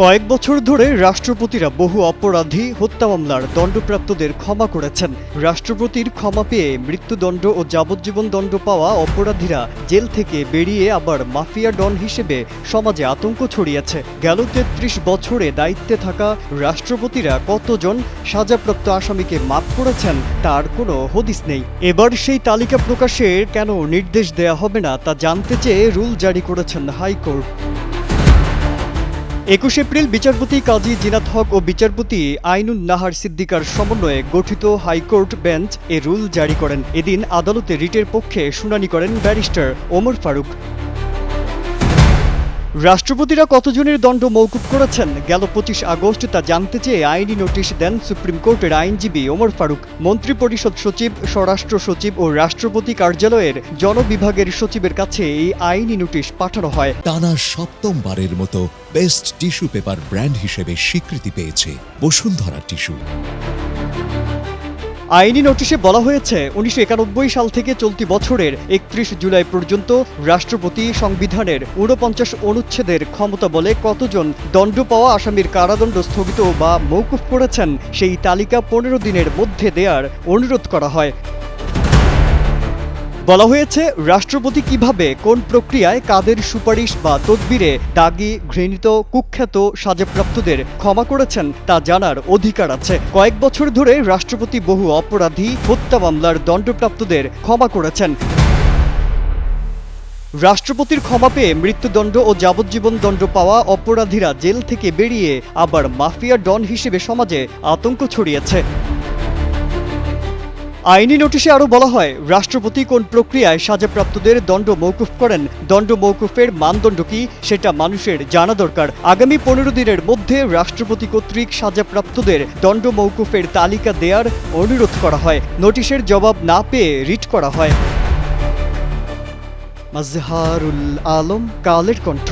কয়েক বছর ধরে রাষ্ট্রপতিরা বহু অপরাধী হত্যা মামলার দণ্ডপ্রাপ্তদের ক্ষমা করেছেন। রাষ্ট্রপতির ক্ষমা পেয়ে মৃত্যুদণ্ড ও যাবজ্জীবন দণ্ড পাওয়া অপরাধীরা জেল থেকে বেরিয়ে আবার মাফিয়া ডন হিসেবে সমাজে আতঙ্ক ছড়িয়েছে। গেল তেত্রিশ বছরে দায়িত্বে থাকা রাষ্ট্রপতিরা কতজন সাজাপ্রাপ্ত আসামিকে মাফ করেছেন তার কোনো হদিস নেই। এবার সেই তালিকা প্রকাশের কেন নির্দেশ দেয়া হবে না তা জানতে চেয়ে রুল জারি করেছেন হাইকোর্ট। একুশ এপ্রিল বিচারপতি কাজী জিনাত হক ও বিচারপতি আইনুন নাহার সিদ্দিকার সমন্বয়ে গঠিত হাইকোর্ট বেঞ্চ এ রুল জারি করেন। এদিন আদালতে রিটের পক্ষে শুনানি করেন ব্যারিস্টার ওমর ফারুক। রাষ্ট্রপতিরা কতজনের দণ্ড মৌকুব করেছেন? গেল পঁচিশ আগস্ট, তা জানতে চেয়ে আইনি নোটিশ দেন সুপ্রিম কোর্টের আইনজীবী ওমর ফারুক। মন্ত্রিপরিষদ সচিব, স্বরাষ্ট্র সচিব ও রাষ্ট্রপতি কার্যালয়ের জনবিভাগের সচিবের কাছে এই আইনি নোটিশ পাঠানো হয়। টানা সপ্তমবারের মতো বেস্ট টিস্যু পেপার ব্র্যান্ড হিসেবে স্বীকৃতি পেয়েছে বসুন্ধরা টিস্যু। আইনি নোটিশে বলা হয়েছে, উনিশশো একানব্বই সাল থেকে চলতি বছরের একত্রিশ জুলাই পর্যন্ত রাষ্ট্রপতি সংবিধানের ঊনপঞ্চাশ অনুচ্ছেদের ক্ষমতা বলে কতজন দণ্ড পাওয়া আসামির কারাদণ্ড স্থগিত বা মৌকুফ করেছেন সেই তালিকা পনেরো দিনের মধ্যে দেয়ার অনুরোধ করা হয়। বলা হয়েছে, রাষ্ট্রপতি কীভাবে, কোন প্রক্রিয়ায় কাদের সুপারিশ বা তদবিরে দাগি, ঘৃণিত, কুখ্যাত, সাজাপ্রাপ্তদের ক্ষমা করেছেন, তা জানার অধিকার আছে। কয়েক বছর ধরে রাষ্ট্রপতি বহু অপরাধী, হত্যা মামলার দণ্ডপ্রাপ্তদের ক্ষমা করেছেন। রাষ্ট্রপতির ক্ষমা পেয়ে মৃত্যুদণ্ড ও যাবজ্জীবন দণ্ড পাওয়া অপরাধীরা জেল থেকে বেরিয়ে আবার মাফিয়া ডন হিসেবে সমাজে আতঙ্ক ছড়িয়েছে। আইনি নোটিশে আরও বলা হয়, রাষ্ট্রপতি কোন প্রক্রিয়ায় সাজাপ্রাপ্তদের দণ্ড মৌকুফ করেন? দণ্ড মৌকুফের মানদণ্ড কি? সেটা মানুষের জানা দরকার। আগামী পনেরো দিনের মধ্যে রাষ্ট্রপতি কর্তৃক সাজাপ্রাপ্তদের দণ্ড মৌকুফের তালিকা দেওয়ার অনুরোধ করা হয়। নোটিশের জবাব না পেয়ে রিট করা হয়। মাজহারুল আলম, কালের কণ্ঠ।